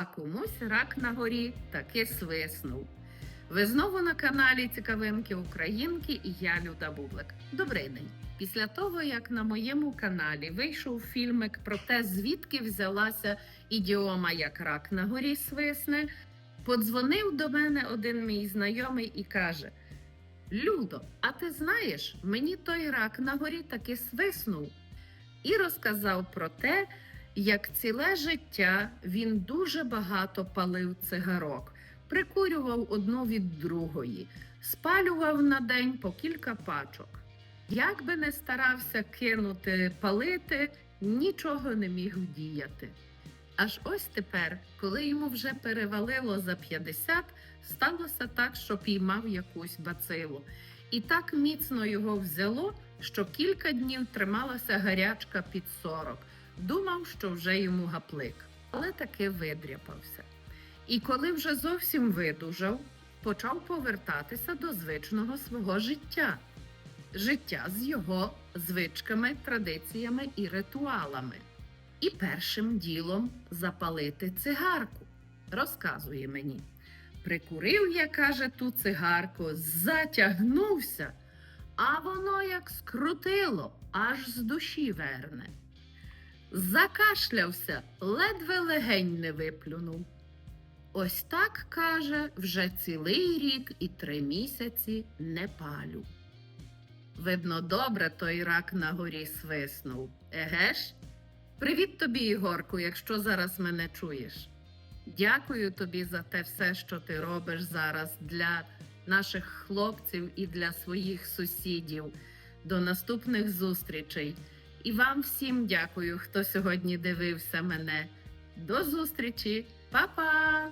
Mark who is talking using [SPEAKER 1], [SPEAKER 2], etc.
[SPEAKER 1] а комусь рак на горі таки свиснув. Ви знову на каналі Цікавинки Українки і я Люда Бублик. Добрий день! Після того, як на моєму каналі вийшов фільмик про те, звідки взялася ідіома як рак на горі свисне, подзвонив до мене один мій знайомий і каже: Людо, а ти знаєш, мені той рак на горі таки свиснув. І розказав про те, як ціле життя він дуже багато палив цигарок, прикурював одну від другої, спалював на день по кілька пачок. Як би не старався кинути палити, нічого не міг вдіяти. Аж ось тепер, коли йому вже перевалило за 50, сталося так, що піймав якусь бацилу. І так міцно його взяло, що кілька днів трималася гарячка під 40. Думав, що вже йому гаплик, але таки видряпався. І коли вже зовсім видужав, почав повертатися до звичного свого життя. Життя з його звичками, традиціями і ритуалами. І першим ділом запалити цигарку. Розказує мені. Прикурив я, каже, ту цигарку, затягнувся, а воно як скрутило, аж з душі верне. Закашлявся, ледве легень не виплюнув. Ось так, каже, вже цілий рік і три місяці не палю. Видно, добре той рак на горі свиснув. Еге ж? Привіт тобі, Ігорку, якщо зараз мене чуєш. Дякую тобі за те все, що ти робиш зараз для наших хлопців і для своїх сусідів. До наступних зустрічей. І вам всім дякую, хто сьогодні дивився мене. До зустрічі, Па-па!